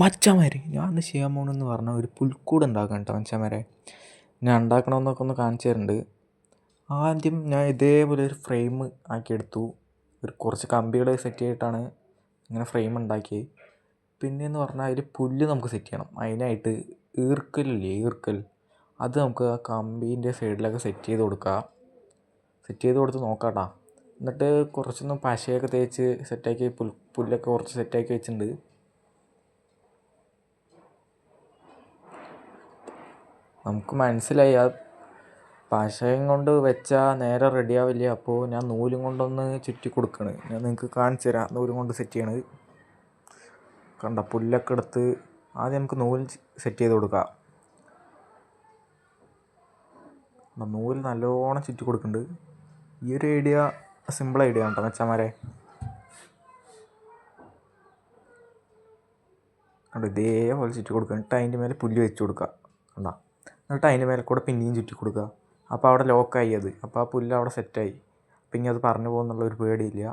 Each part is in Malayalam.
മച്ചാമാരെ ഞാൻ ഇന്ന് ചെയ്യാൻ പോകണമെന്ന് പറഞ്ഞാൽ ഒരു പുൽക്കൂട് ഉണ്ടാക്കണം കേട്ടോ മച്ചാമാരെ. ഞാൻ ഉണ്ടാക്കണമെന്നൊക്കെ ഒന്ന് കാണിച്ചു തരുന്നുണ്ട് ആദ്യം ഞാൻ ഇതേപോലെ ഒരു ഫ്രെയിം ആക്കിയെടുത്തു. ഒരു കുറച്ച് കമ്പികൾ സെറ്റ് ചെയ്തിട്ടാണ് ഇങ്ങനെ ഫ്രെയിം ഉണ്ടാക്കിയത് പിന്നെയെന്ന് പറഞ്ഞാൽ അതിൽ പുല്ല് നമുക്ക് സെറ്റ് ചെയ്യണം. അതിനായിട്ട് ഈർക്കലില്ലേ ഈർക്കൽ അത് നമുക്ക് ആ കമ്പീന്റെ സൈഡിലൊക്കെ സെറ്റ് ചെയ്ത് കൊടുക്കുക സെറ്റ് ചെയ്ത് കൊടുത്ത് നോക്കാട്ടാ. എന്നിട്ട് കുറച്ചൊന്ന് പശയൊക്കെ തേച്ച് സെറ്റാക്കി പുൽ പുല്ലൊക്കെ കുറച്ച് സെറ്റാക്കി വെച്ചിട്ടുണ്ട്. നമുക്ക് മനസ്സിലായി. ആ പശയും കൊണ്ട് വെച്ചാൽ നേരെ റെഡിയാവില്ല അപ്പോൾ ഞാൻ നൂലും കൊണ്ടൊന്ന് ചുറ്റി കൊടുക്കണ്. ഞാൻ നിങ്ങൾക്ക് കാണിച്ചു തരാം. നൂലും കൊണ്ട് സെറ്റ് ചെയ്യണത് കണ്ട? പുല്ലൊക്കെ എടുത്ത് ആദ്യം നമുക്ക് നൂൽ സെറ്റ് ചെയ്ത് കൊടുക്കാം. നൂൽ നൂൽ നല്ലോണം ചുറ്റി കൊടുക്കുന്നുണ്ട് ഈ ഒരു ഐഡിയ സിമ്പിൾ ഐഡിയ കേട്ടോ മച്ചാമാരെ. കണ്ടോ? ഇതേപോലെ ചുറ്റി കൊടുക്കുക എന്നിട്ട് അതിന്റെ മേലെ പുല്ല് വെച്ച് കൊടുക്കുക കണ്ടോ? എന്നിട്ട് അതിന്റെ മേലെ കൂടെ പിന്നെയും ചുറ്റി കൊടുക്കുക. അപ്പോൾ അവിടെ ലോക്കായി അത്. അപ്പോൾ ആ പുല്ല് അവിടെ സെറ്റായി. അപ്പം ഇനി അത് പറഞ്ഞു പോകുന്നുള്ള ഒരു പേടിയില്ല.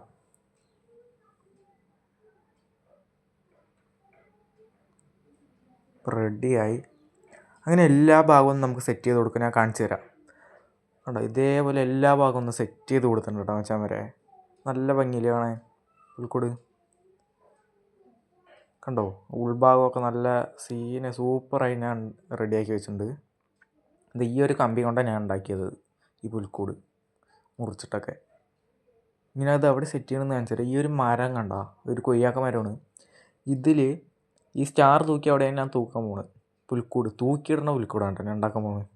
റെഡിയായി അങ്ങനെ എല്ലാ ഭാഗവും നമുക്ക് സെറ്റ് ചെയ്ത് കൊടുക്കാൻ ഞാൻ കാണിച്ചു തരാം. കേട്ടോ ഇതേപോലെ എല്ലാ ഭാഗവും ഒന്ന് സെറ്റ് ചെയ്ത് കൊടുത്തിട്ടുണ്ട് കേട്ടോ മച്ചാൻ വരെ നല്ല ഭംഗിയിൽ കാണാൻ? ഉൾക്കൂട് കണ്ടോ? ഉൾഭാഗമൊക്കെ നല്ല സീനെ സൂപ്പറായി ഞാൻ റെഡിയാക്കി വെച്ചിട്ടുണ്ട്. ഇത് ഈ ഒരു കമ്പി കൊണ്ടാണ് ഞാൻ ഉണ്ടാക്കിയത് ഈ പുൽക്കൂട് മുറിച്ചിട്ടൊക്കെ. ഇങ്ങനെ അത് അവിടെ സെറ്റ് ചെയ്യണമെന്ന് കാണിച്ചു തരാം ഈ ഒരു മരം കണ്ട ഒരു കൊയ്യാക്ക മരമാണ്. ഇതിൽ ഈ സ്റ്റാർ തൂക്കി അവിടെ ഞാൻ തൂക്കാൻ പോണത് പുൽക്കൂട് തൂക്കിയിടുന്ന പുൽക്കൂടാണ് കേട്ടോ ഞാൻ ഉണ്ടാക്കാൻ പോകുന്നത്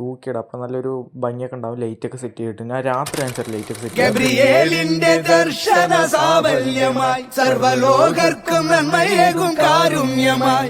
തൂക്കിയിട. അപ്പം നല്ലൊരു ഭംഗിയൊക്കെ ഉണ്ടാവും. ലൈറ്റൊക്കെ സെറ്റ് ചെയ്തിട്ട്. ഞാൻ രാത്രി അനുസരിച്ച് ലൈറ്റൊക്കെ സെറ്റ് ഗബ്രിയേലിന്റെ സർവലോകർക്കും നന്മയേകും കാരുണ്യമായി.